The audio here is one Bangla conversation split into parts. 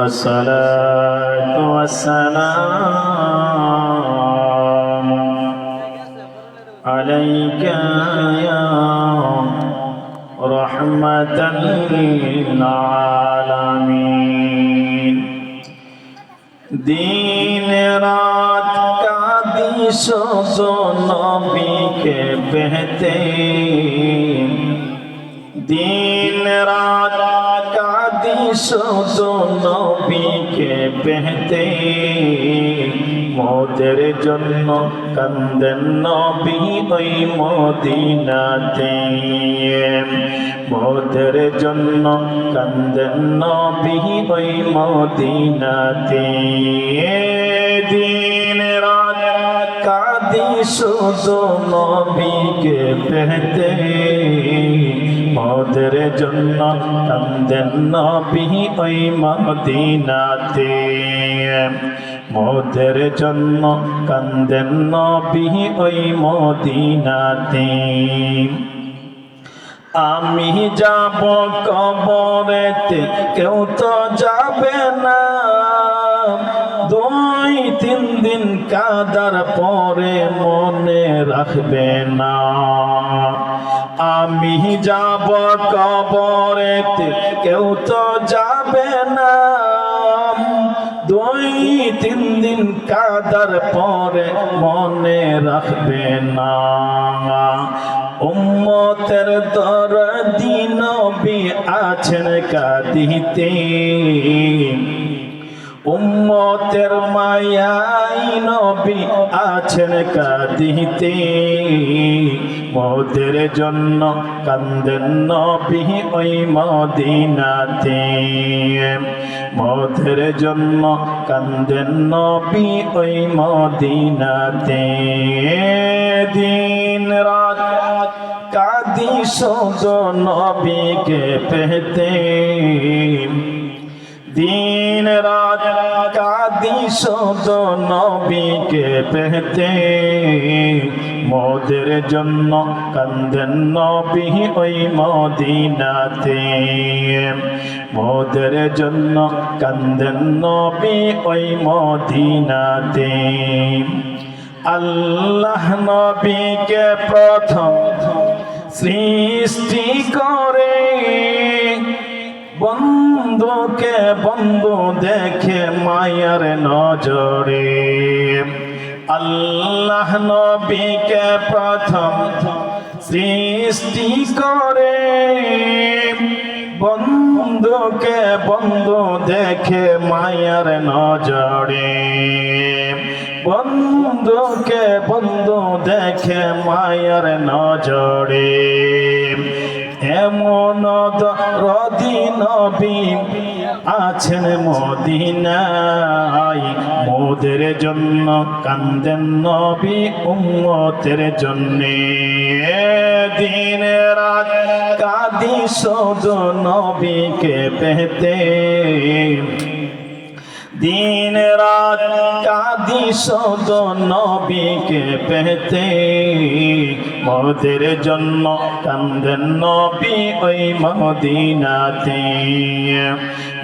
الصلاة والسلام عليك يا رحمة للعالمين দিন রাত কাদি শুধু নবীকে পেতে দিন রাত কাদি নবীকে পেতে মোদের জন্য কান্দেন নবী ওই মদিনাতে মোদের জন্য কান্দেন নবী ওই মদিনাতে দিন রাত কাদি শুধু নবীকে পেতে মোদের জন্য কান্দেন নবী ওই মদিনাতে। মোদের জন্য কান্দেন নবী ওই মদিনাতে। আমি যাব কবরেতে, কেউ তো যাবে না। দুই তিন দিন কাদার পরে মনে রাখবে না। আমি যাব কবরেতে, কেউ তো যাবে না। দুই, তিন দিন কাদার পরে মনে রাখবে না। উম্মতের দর দিন আছেন কাঁদিতে। উম্মতের মায়াই নবী আছেন কাঁদিতে। মোদের জন্য কান্দেন নবী ওই মদিনাতে। মোদের জন্য কান্দেন নবী ওই মদিনাতে। দিন রাত কাঁদি শোধ নবীকে পেতে। দিন রাত কাদি শোধ নবীকে পেতে মোদের জন্য কান্দেন নবী ওই মদিনাতে। মোদের জন্য কান্দেন নবী ওই মদিনাতে। আল্লাহ নবীকে প্রথম সৃষ্টি করে বন্ধুকে বন্ধু দেখে মায়ার নজরে। আল্লাহ নবীকে প্রথম সৃষ্টি করে। বন্ধুকে বন্ধু দেখে মায়ার নজরে। বন্ধুকে বন্ধু দেখে মায়ার নজরে। এমন দিন আছেন মদিনায়। মোদের জন্য কান্দেন নবী উম্মতের জন্যে। দিন রাত কাদি শোধ নবীকে পেতে। দিন রাত কাদি শোধ নবীকে পেতে। মোদের জন্য কান্দেন নবী ওই মদিনাতে।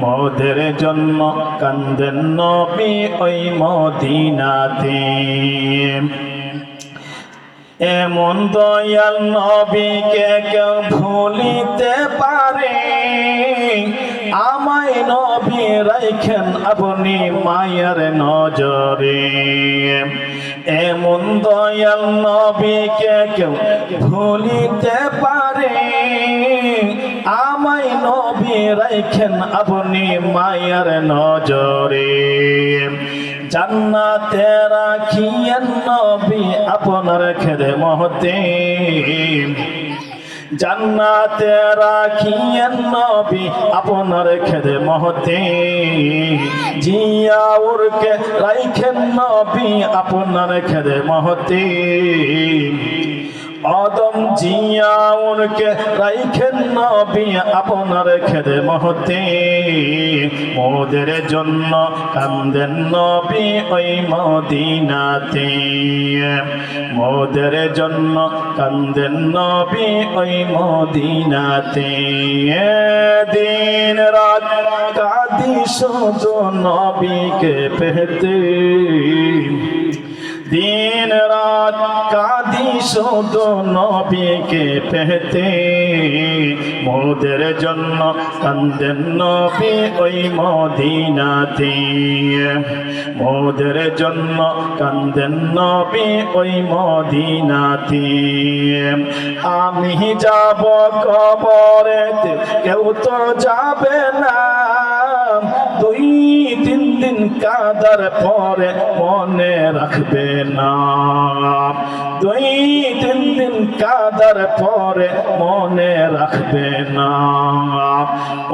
মোদের জন্য কান্দেন নবী ওই মদিনাতে। এমন দয়াল নবীকে কেউ ভুলিতে পারে। আমায় নবী রাইখেন আপনি মায়ের নজরে। এমন দয়াল নবীকে কেউ ভুলিতে পারে। আমায় নবী রাইখেন আপনি মায়ের নজরে। জান্নাতে রাখিয়েন নবী আপনার খেদে মহতে। জান্নাতে রাখিয়েন নবী আপনার খেদে মহতে। জিয়াউরকে রাইখেন নবী আপনার খেদে মহতে। আদম জিয়াউরকে রাইখেন নবী আপনার খেদে মহতে। মোদের জন্য কান্দেন নবী ওই মদিনাতে। মোদের জন্য কান্দেন নবী ওই মদিনাতে। দিন রাত কাদি শুধু নবীকে পেতে। দিন রাত কাদি শুধু নবীকে পেতে মোদের জন্য কান্দেন নবী ওই মদিনাতে। মোদের জন্য কান্দেন নবী ওই মদিনাতে। আমি যাব কবরেতে, কেউ তো যাবে না। কাদার পরে মনে রাখবে না। দুই তিন দিন কাদার পরে মনে রাখবে না।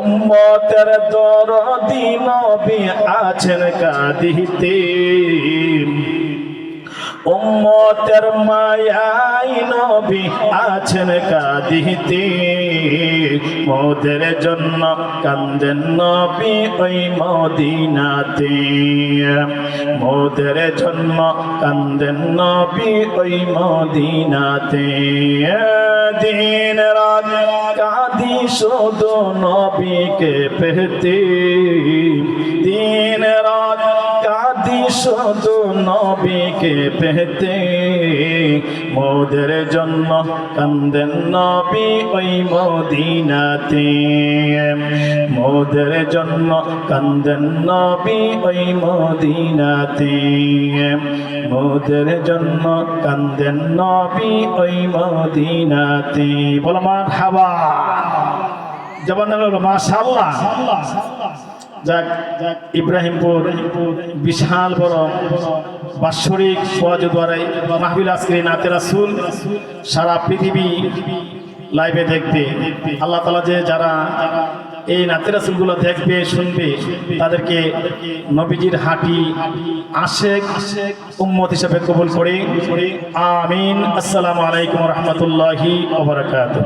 উম্মতের দরদি নবী আছেন কাদিতে। উম্মতের মায়াই নবী আছেন কাঁদিতে। মোদের জন্য কান্দেন নবী ওই মদিনাতে। মোদের জন্য কান্দেন নবী ওই মদিনাতে। দিন রাত কাদি শুধু নবীকে পেতে। দিন শুধু নবীকে পেতে। মোদের জন্য কান্দেন নবী ওই মদিনাতে। মোদের জন্য কান্দেন নবী ওই মদিনাতে। মোদের জন্য কান্দেন নবী ওই মদিনাতে। বলো মার হাবা। জবান হলো মাশাআল্লাহ। যাক, ইব্রাহিমপুর বিশাল বড় বাৎসরিক ফজদ্বারাই মাহবিল আজকের নাতে রাসুল সারা পৃথিবী লাইভে দেখবে। আল্লাহ তালা যে যারা এই নাতে রাসুলগুলো দেখবে, শুনবে, তাদেরকে নবীজির হাঁটি আশেক উম্মত হিসাবে কবুল করে। আমিন। আসসালামু আলাইকুম রহমতুল্লাহি ওবরাকাতুহ